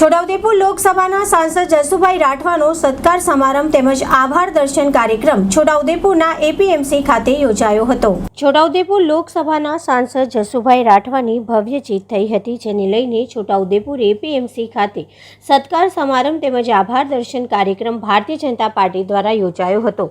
છોટાઉદેપુર લોકસભાના સાંસદ જસુભાઈ રાઠવાનો સત્કાર સમારંભ તેમજ આભાર દર્શન કાર્યક્રમ છોટાઉદેપુરના એપીએમસી ખાતે યોજાયો હતો. છોટાઉદેપુર લોકસભાના સાંસદ જસુભાઈ રાઠવાની ભવ્ય જીત થઈ હતી, જેને લઈને છોટાઉદેપુર એપીએમસી ખાતે સત્કાર સમારંભ તેમજ આભાર દર્શન કાર્યક્રમ ભારતીય જનતા પાર્ટી દ્વારા યોજાયો હતો.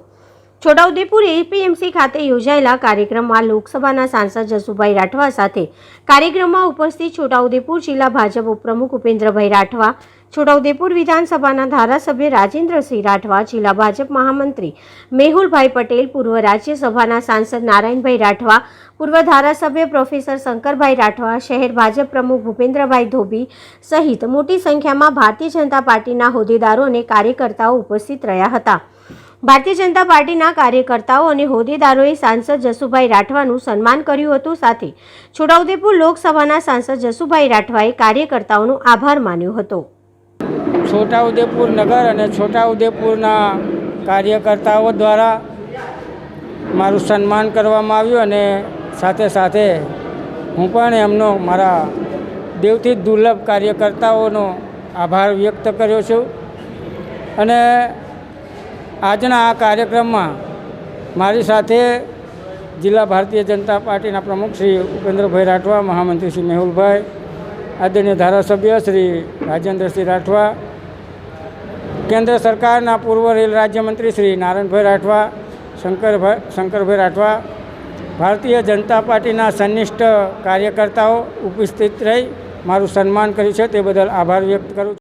છોટાઉદેપુર એપીએમસી ખાતે યોજાયેલા કાર્યક્રમમાં લોકસભાના સાંસદ જસુભાઈ રાઠવા સાથે કાર્યક્રમમાં ઉપસ્થિત છોટાઉદેપુર જિલ્લા ભાજપ ઉપપ્રમુખ ઉપેન્દ્રભાઈ રાઠવા, છોટાઉદેપુર વિધાનસભાના ધારાસભ્ય રાજેન્દ્રસિંહ રાઠવા, જિલ્લા ભાજપ મહામંત્રી મેહુલભાઈ પટેલ, પૂર્વ રાજ્યસભાના સાંસદ નારાયણભાઈ રાઠવા, પૂર્વ ધારાસભ્ય પ્રોફેસર શંકરભાઈ રાઠવા, શહેર ભાજપ પ્રમુખ ભૂપેન્દ્રભાઈ ધોબી સહિત મોટી સંખ્યામાં ભારતીય જનતા પાર્ટીના હોદ્દેદારો અને કાર્યકર્તાઓ ઉપસ્થિત રહ્યા હતા. ભારતીય જનતા પાર્ટીના કાર્યકર્તાઓ અને હોદ્દેદારોએ સાંસદ જસુભાઈ રાઠવાનું સન્માન કર્યું હતું સાથે છોટાઉદેપુર લોકસભાના સાંસદ જસુભાઈ રાઠવાએ કાર્યકર્તાઓનો આભાર માન્યો હતો. છોટાઉદેપુર નગર અને છોટાઉદેપુરના કાર્યકર્તાઓ દ્વારા મારું સન્માન કરવામાં આવ્યું અને સાથે સાથે હું પણ એમનો મારા દેવથી દુર્લભ કાર્યકર્તાઓનો આભાર વ્યક્ત કર્યો છું. અને આજના આ કાર્યક્રમમાં મારી સાથે જિલ્લા ભારતીય જનતા પાર્ટીના પ્રમુખ શ્રી ઉપેન્દ્રભાઈ રાઠવા, મહામંત્રી શ્રી મેહુલભાઈ, આદરણીય ધારાસભ્ય શ્રી રાજેન્દ્રસિંહ રાઠવા, કેન્દ્ર સરકારના પૂર્વ રેલ રાજ્યમંત્રી શ્રી નારાયણભાઈ રાઠવા શંકરભાઈ શંકરભાઈ રાઠવા, ભારતીય જનતા પાર્ટીના સંનિષ્ઠ કાર્યકર્તાઓ ઉપસ્થિત રહી મારું સન્માન કર્યું છે. તે બદલ આભાર વ્યક્ત કરું છું.